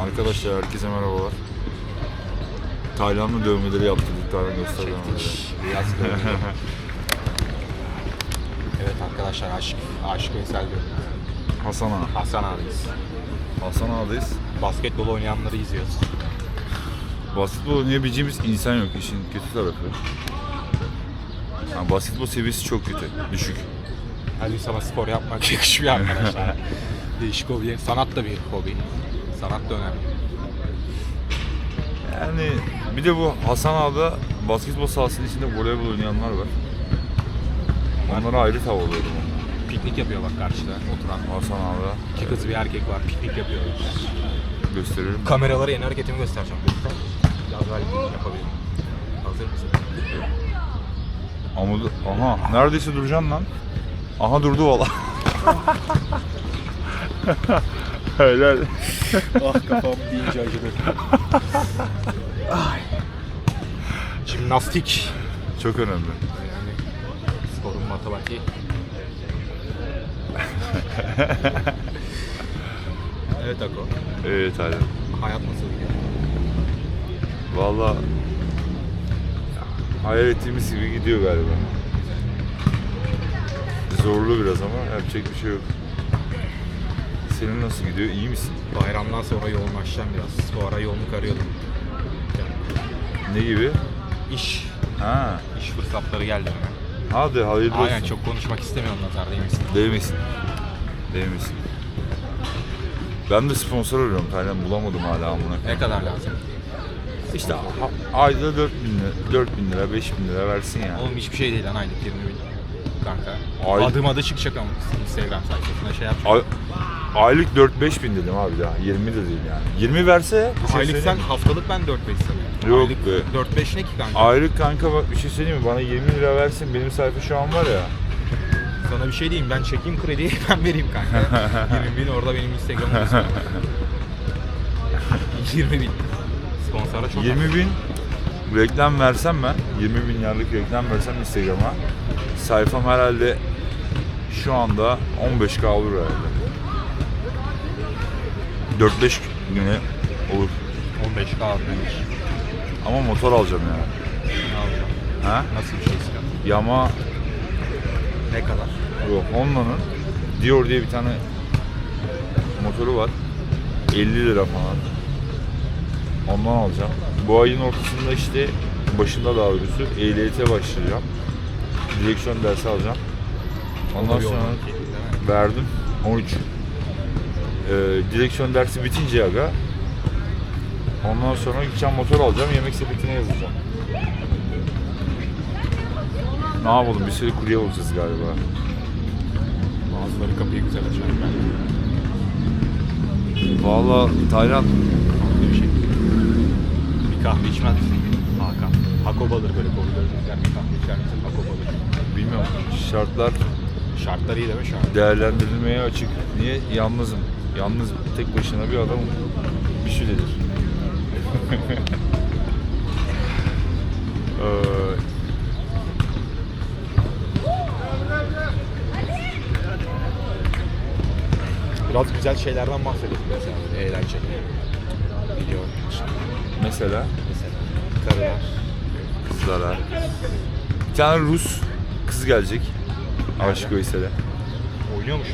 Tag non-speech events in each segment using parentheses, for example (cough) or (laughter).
Arkadaşlar herkese merhabalar. Taylandlı dövmeleri yaptırdık daha göstereceğim. Beyaz görünüyor. (laughs) evet arkadaşlar Aşık, Aşık Veysel diyor. Hasan Ağa. Hasan abiyiz. Hasan Ağa'dayız. Basketbol oynayanları izliyoruz. Basketbol oynayabileceğimiz insan yok işin kötü tarafı. Yani basketbol seviyesi çok kötü, düşük. Her insana spor yapmak (laughs) yakışmıyor arkadaşlar. (laughs) Değişik hobi. Sanat da bir hobi. Sanat da önemli. Yani bir de bu Hasan Ağa'da basketbol sahasının içinde voleybol oynayanlar var. Onlara ayrı tav oluyorum. Piknik yapıyor bak karşıda oturan. Hasan Ağa'da İki kız bir erkek var piknik yapıyor. gösteririm. Kameralara yeni hareketimi göstereceğim. Biraz daha yapabilirim. Hazır mısın? Ama aha neredeyse duracaksın lan. Aha durdu valla. (laughs) Helal. ah kafam deyince acıdı. Ay. Jimnastik. Çok önemli. Yani sporun matematiği. (laughs) evet Ako. Evet aynen. Hayat nasıl gidiyor? Valla hayal ettiğimiz gibi gidiyor galiba. Zorlu biraz ama yapacak bir şey yok. Senin nasıl gidiyor? İyi misin? Bayramdan sonra yoğunlaşacağım biraz. Bu ara yoğunluk arıyordum. Ne gibi? İş, Ha. iş fırsatları geldi mi? Hadi hayırlı olsun. Aynen çok konuşmak istemiyorum nazar değmesin. Değmesin. Değmesin. Ben de sponsor arıyorum Taylan bulamadım hala amına. Ne kadar lazım? İşte a- ayda 4 bin lira, 4 bin lira, 5 bin lira versin ya. Oğlum hiçbir şey değil lan aylık 20 bin. Kanka. Ay- Adım adı çıkacak ama Instagram sayfasına şey yap. Ay- aylık 4-5 bin dedim abi daha. 20 de değil yani. 20 verse bir şey Aylık sen söyleyeyim mi? haftalık ben 4-5 sanıyorum. Yok Aylık be. 4-5 ne ki kanka? Aylık kanka bak bir şey söyleyeyim mi? Bana 20 lira versin benim sayfa şu an var ya. Sana bir şey diyeyim ben çekeyim krediyi (laughs) ben vereyim kanka. (laughs) 20 bin orada benim Instagram'ım (laughs) ismi. 20 bin. Sponsora çok 20 bin reklam versem ben, 20 bin yıllık reklam versem Instagram'a sayfam herhalde şu anda 15k olur herhalde. 4-5 güne olur. 15k almış. Ama motor alacağım ya. Ne alacağım? Ha? Nasıl bir şey istiyorsun? Yama Ne kadar? Yok Honda'nın Dior diye bir tane motoru var. 50 lira falan. Ondan alacağım. Bu ayın ortasında işte başında daha doğrusu ehliyete başlayacağım. Direksiyon dersi alacağım. Ondan sonra verdim 13. Ee, direksiyon dersi bitince aga ondan sonra gideceğim motor alacağım yemek sepetine yazacağım. Ne yapalım bir sürü kurye olacağız galiba. Bazıları kapıyı güzel açar ben. Valla Taylan Bir şey. Bir kahve içmez? Hakan. Hako balır böyle koridor güzel bir kahve içer misin? Hako balır. bilmiyorum şartlar Şartlar iyi değil mi şu an? değerlendirilmeye açık. Niye? Yalnızım. Yalnız tek başına bir adamım. Bir şey şeydir. (laughs) Ee, Biraz güzel şeylerden bahsedelim mesela. böyle Eğlenceli. Video mesela Mesela. Karılar. kızlara. Bir tane Rus kız gelecek. Aşık Veysel'e. Oynuyormuş.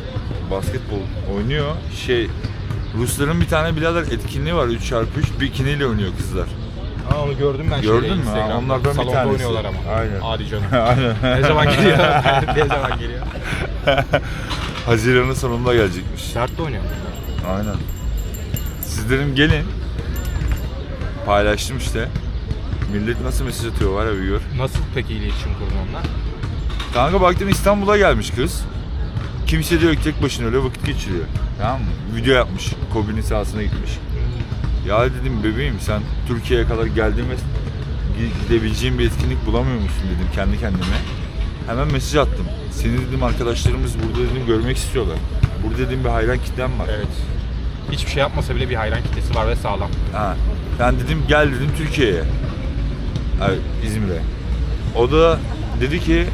Basketbol oynuyor. Şey Rusların bir tane birader etkinliği var 3x3 bikiniyle oynuyor kızlar. Ha onu gördüm ben Gördün mü? Instagram'da. Onlardan bir Salonda tanesi. oynuyorlar ama. Aynen. Hadi canım. (laughs) Aynen. ne zaman geliyor? (laughs) ne zaman geliyor? (laughs) Haziran'ın sonunda gelecekmiş. Şart da oynuyor. Aynen. Siz dedim gelin. Paylaştım işte. Millet nasıl mesaj atıyor var ya bir gör. Nasıl peki iletişim kurdun onunla? Kanka baktım İstanbul'a gelmiş kız. Kimse de yok tek başına öyle vakit geçiriyor. Tamam mı? Video yapmış. Kobe'nin sahasına gitmiş. Ya dedim bebeğim sen Türkiye'ye kadar geldin ve gi- gidebileceğin bir etkinlik bulamıyor musun dedim kendi kendime. Hemen mesaj attım. Seni dedim arkadaşlarımız burada dedim görmek istiyorlar. Burada dedim bir hayran kitlem var. Evet. Hiçbir şey yapmasa bile bir hayran kitlesi var ve sağlam. Ha. Ben dedim gel dedim Türkiye'ye. Evet, İzmir'e. O da dedi ki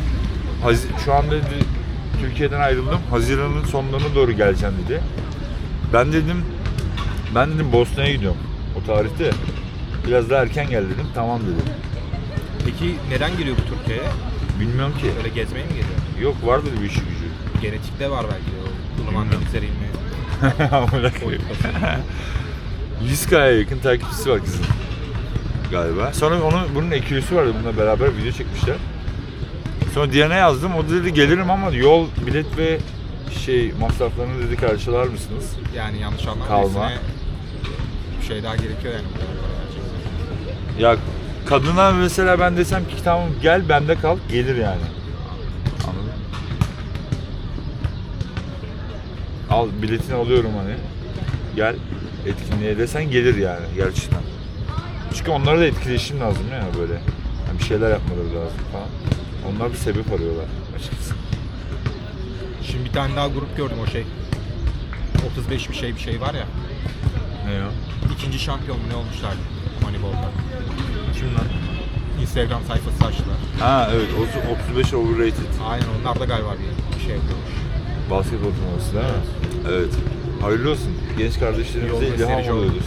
Haz- şu anda dedi, Türkiye'den ayrıldım. Haziran'ın sonlarına doğru geleceğim dedi. Ben dedim Ben dedim Bosna'ya gidiyorum. O tarihte. Biraz daha erken gel dedim. Tamam dedi. Peki neden giriyor bu Türkiye'ye? Bilmiyorum ki. Böyle gezmeye mi geliyor? Yok vardır bir işi gücü. Genetikte var belki de o. Uluman Bilmiyorum. denizleri (laughs) Amına koyayım. 100k'ya (laughs) yakın takipçisi var kızın. Galiba. Sonra onun bunun ekürüsü vardı. Bununla beraber video çekmişler. Sonra diğerine yazdım. O da dedi gelirim ama yol, bilet ve şey masraflarını dedi karşılar mısınız? Yani yanlış. Kalma. Bir şey daha gerekiyor yani. Ya kadına mesela ben desem ki tamam gel bende kal gelir yani. Anladın mı? Al biletini alıyorum hani. Gel etkinliğe desen gelir yani gerçekten. Çünkü onlara da etkileşim lazım ya böyle. Yani bir şeyler yapmaları lazım falan. Onlar bir sebep arıyorlar açıkçası. Şimdi bir tane daha grup gördüm o şey. 35 bir şey bir şey var ya. Ne o? İkinci şampiyon mu ne olmuşlar Moneyball'da. Kim lan? Instagram sayfası açtılar. Ha evet o- 35 overrated. Aynen onlar da galiba bir, bir şey yapıyormuş. Basketbol turnuvası değil mi? Evet. Hayırlı olsun. Genç kardeşlerimize ilham oldu. oluyoruz.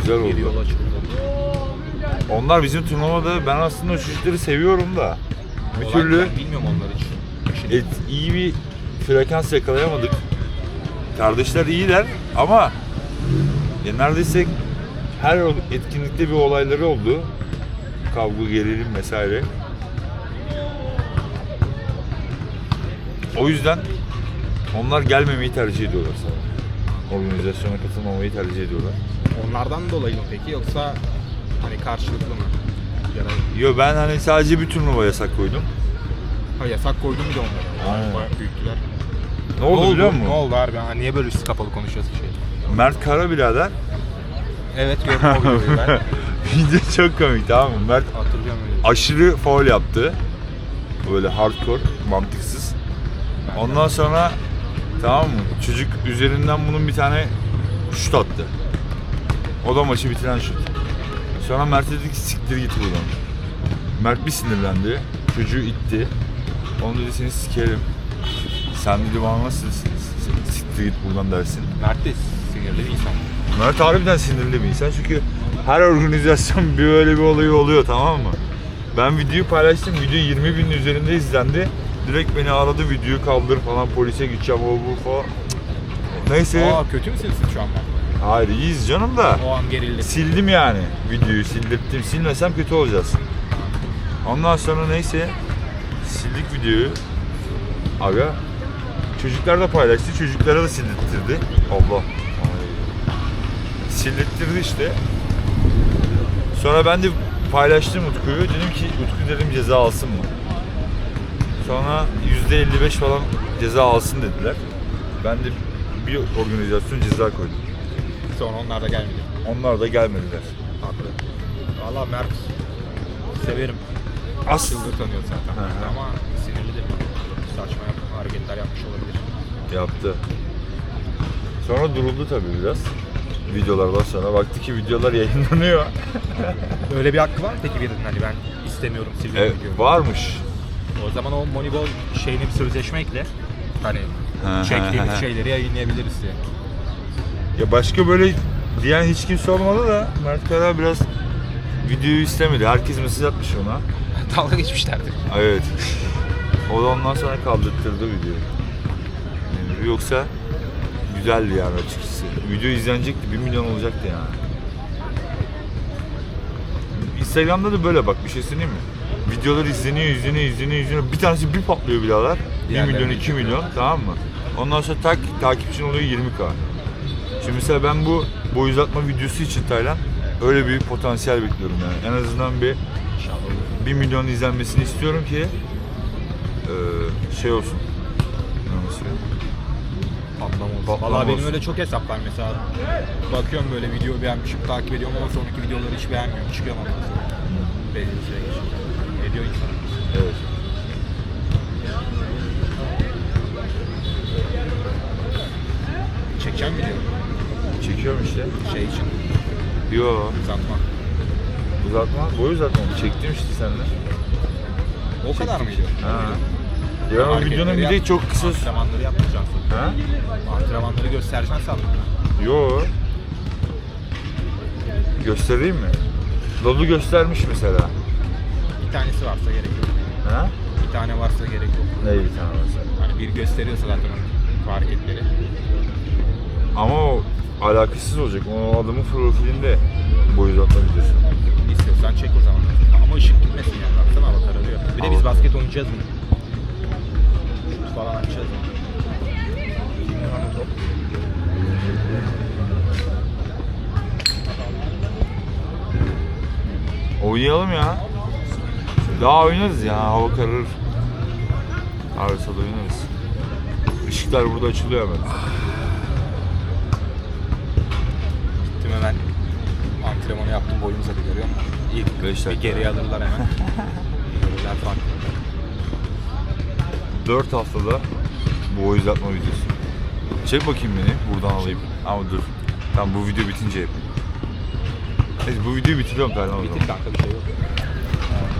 Güzel Bir yol oldu. açıldı. Onlar bizim turnuvada ben aslında o çocukları seviyorum da bir Olay türlü ben bilmiyorum onları hiç. Et, iyi bir frekans yakalayamadık. Kardeşler iyiler ama ya neredeyse her etkinlikte bir olayları oldu. Kavga, gerilim vesaire. O yüzden onlar gelmemeyi tercih ediyorlar sana. Organizasyona katılmamayı tercih ediyorlar. onlardan dolayı mı peki yoksa hani karşılıklı mı? Ya da Yo ben hani sadece bir turnuva yasak koydum. ha, yasak koydun mu da onlara? Aynen. Bayağı büyüttüler. Ne oldu, biliyor musun? Ne oldu harbi? Ha, niye böyle üstü kapalı konuşuyorsun şey? Mert Kara birader. Evet gördüm o videoyu ben. (laughs) Video çok komik tamam mı? Mert Hatırlıyorum öyle. aşırı foul yaptı. Böyle hardcore, mantıksız. Ondan sonra tamam mı? Çocuk üzerinden bunun bir tane şut attı. O da maçı bitiren şut. Sonra Mert dedi ki siktir git buradan. Mert bir sinirlendi. Çocuğu itti. Onu dedi seni sikerim. Sen dedi bana nasıl siktir git buradan dersin. Mert de sinirli bir insan. Mert harbiden sinirli bir insan çünkü her organizasyon (laughs) bir öyle bir olayı oluyor tamam mı? Ben videoyu paylaştım, video 20 binin üzerinde izlendi. Direkt beni aradı, videoyu kaldır falan, polise gideceğim o bu falan. Neyse, Aa kötü müsünüz siz şu an ben? Hayır iyiyiz canım da. O an gerildi. Sildim yani videoyu, sildirttim. Silmesem kötü olacağız. Ondan sonra neyse, sildik videoyu. Aga, çocuklar da paylaştı, çocuklara da sildirttirdi. Allah. Ay. Sildirttirdi işte. Sonra ben de paylaştım Utku'yu. Dedim ki Utku dedim ceza alsın mı? Sonra %55 falan ceza alsın dediler. Ben de bir organizasyon ceza koydum. Sonra onlar da gelmedi. Onlar da gelmediler. Haklı. Valla Mert severim. As Yıldır tanıyor zaten. Hı hı. Ama sinirlidir. Saçma yap- hareketler yapmış olabilir. yaptı. Sonra duruldu tabii biraz. Videolardan sonra baktı ki videolar yayınlanıyor. (laughs) Öyle bir hakkı var mı peki birinin hani ben istemiyorum siliyorum e, diyor. varmış. O zaman o Moneyball şeyine bir sözleşme ekle. Hani hı çektiğimiz hı. şeyleri yayınlayabiliriz diye. Ya başka böyle diyen hiç kimse olmadı da Mert Kara biraz videoyu istemedi. Herkes mesaj atmış ona. (laughs) Dalga geçmişlerdir. Evet. O da ondan sonra kaldırttırdı videoyu. Yani yoksa güzeldi yani açıkçası. Video izlenecekti, 1 milyon olacaktı yani. Instagram'da da böyle bak bir şey söyleyeyim mi? Videolar izleniyor, izleniyor, izleniyor, izleniyor. Bir tanesi bir patlıyor birader. 1 Diğerleri milyon, de 2 milyon tamam mı? Ondan sonra tak, takipçin oluyor 20k. Şimdi mesela ben bu boy uzatma videosu için Taylan öyle bir potansiyel bekliyorum yani. En azından bir İnşallah. 1 milyon izlenmesini istiyorum ki eee, şey olsun. Nasıl söyleyeyim? Patlama olsun. Patlama Valla benim olsun. öyle çok hesap var mesela. Bakıyorum böyle video beğenmişim, takip ediyorum ama sonraki videoları hiç beğenmiyorum. Çıkıyorum sonra. Belli bir süre geçiyor. Ediyor insan. Evet. Çekeceğim video Çekiyorum işte. şey için. Yo, Uzatma. uzatma. Boy uzatma? Çektim işte seninle. O kadar mıydı? Ha. Ya o videonun bir de çok kısa... Antrenmanları yapmayacaksın. Ha? Antrenmanları göstereceksin sandım. Yo. Göstereyim mi? Lolu göstermiş mesela. Bir tanesi varsa gerek yok. Ha? Bir tane varsa gerek yok. Ne bir tane mesela. Hani bir gösteriyorsa zaten hareketleri. Ama o alakasız olacak. O adamın profilinde boy uzatma videosu. İstiyorsan çek o zaman. Ama ışık gitmesin yani. Baksana hava kararıyor. Bir de biz basket oynayacağız bunu. Şut falan atacağız. Oynayalım ya. Daha oynarız ya. Hava kararır. Arasada oynarız. Işıklar burada açılıyor hemen. Antrenmanı yaptım boyum uzadı görüyor musun? İlk Beş bir geriye alırlar hemen. (laughs) Görürler farklı. 4 haftada bu boy uzatma videosu. Çek bakayım beni. Buradan alayım. Ama dur. Tamam bu video bitince yapayım. Neyse bu videoyu bitiriyorum Ferdan o zaman. Bitir kanka bir şey yok.